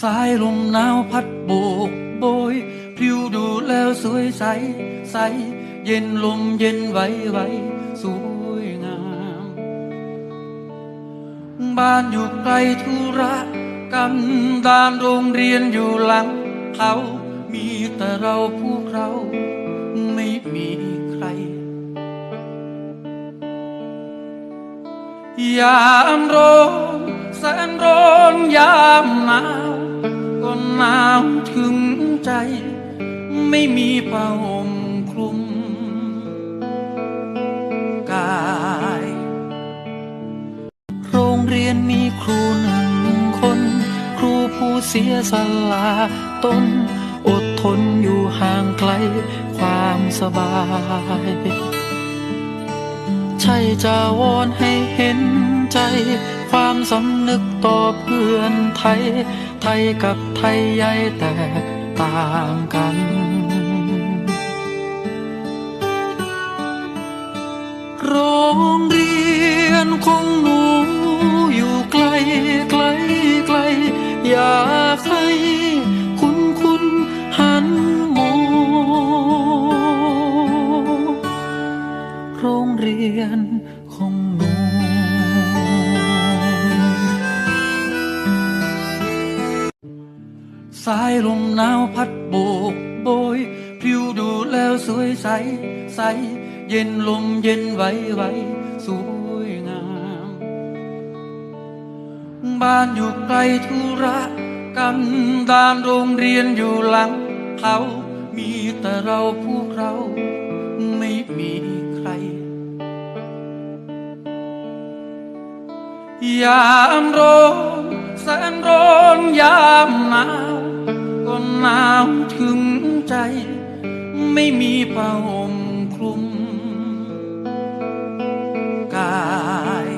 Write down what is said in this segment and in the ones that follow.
สายลมหนาวพัดโบกโบยพริ้วดูแล้วสวยใส ใส เย็นลมเย็นไหวไหวสวยงาม บ้านอยู่ไกลธุระกันดานโรงเรียนอยู่หลังเขา มีแต่เราพวกเรา ไม่มีใคร ยามร้อน แสนร้อนยามหนาวก็หนาวถึงใจ ไม่มีผ้าห่มคลุมกาย โรงเรียนมีครูหนึ่งคน ครูผู้เสียสละตนอดทนอยู่ห่างไกลความสบาย ใช่จะวอนให้เห็น ใจ ความสำนึกต่อเพื่อนไทย ไทยกับไทยใหญ่แตกต่างกันโรงเรียนของหนูอยู่ไกลไกลไกล อยากให้คุณคุณหันมองโรงเรียนของายลมหนาวพัดโบกโบยพริ้วดูแล้วสวยใส ใส เย็นลมเย็นไหวไหวสวยงาม บ้านอยู่ไกลธุระกันดานโรงเรียนอยู่หลังเขา มีแต่เราพวกเรา ไม่มีใคร ยามร้อนแสนร้อนยามหนาว ใจ ไม่มีผ้าห่มคลุม กาย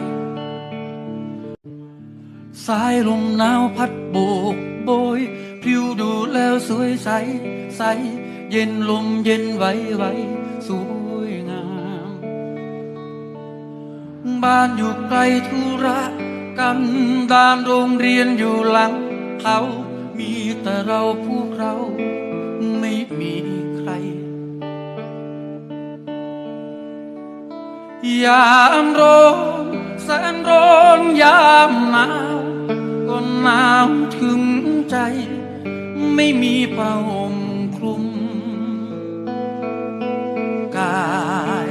สายลมหนาวพัดโบกโบยพริ้วดูแล้วสวยใส ใส เย็นลมเย็นไหวไหวสวยงาม บ้านอยู่ไกลธุระกันดานโรงเรียนอยู่หลังเขา มีแต่เราพวกเรา ไม่มีใคร ยามร้อนแสนร้อนยามหนาวก็หนาวถึงใจ ไม่มีผ้าห่มคลุมกาย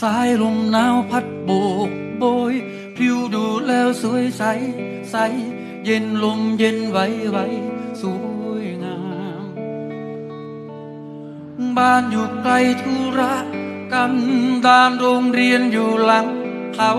สายลมหนาวพัดโบกโบยพริ้วดูแล้วสวยใส ใส เย็นลมเย็นไหวไหว วยงาม บ้านอยู่ไกลธุระกันดานโรงเรียนอยู่หลังเขา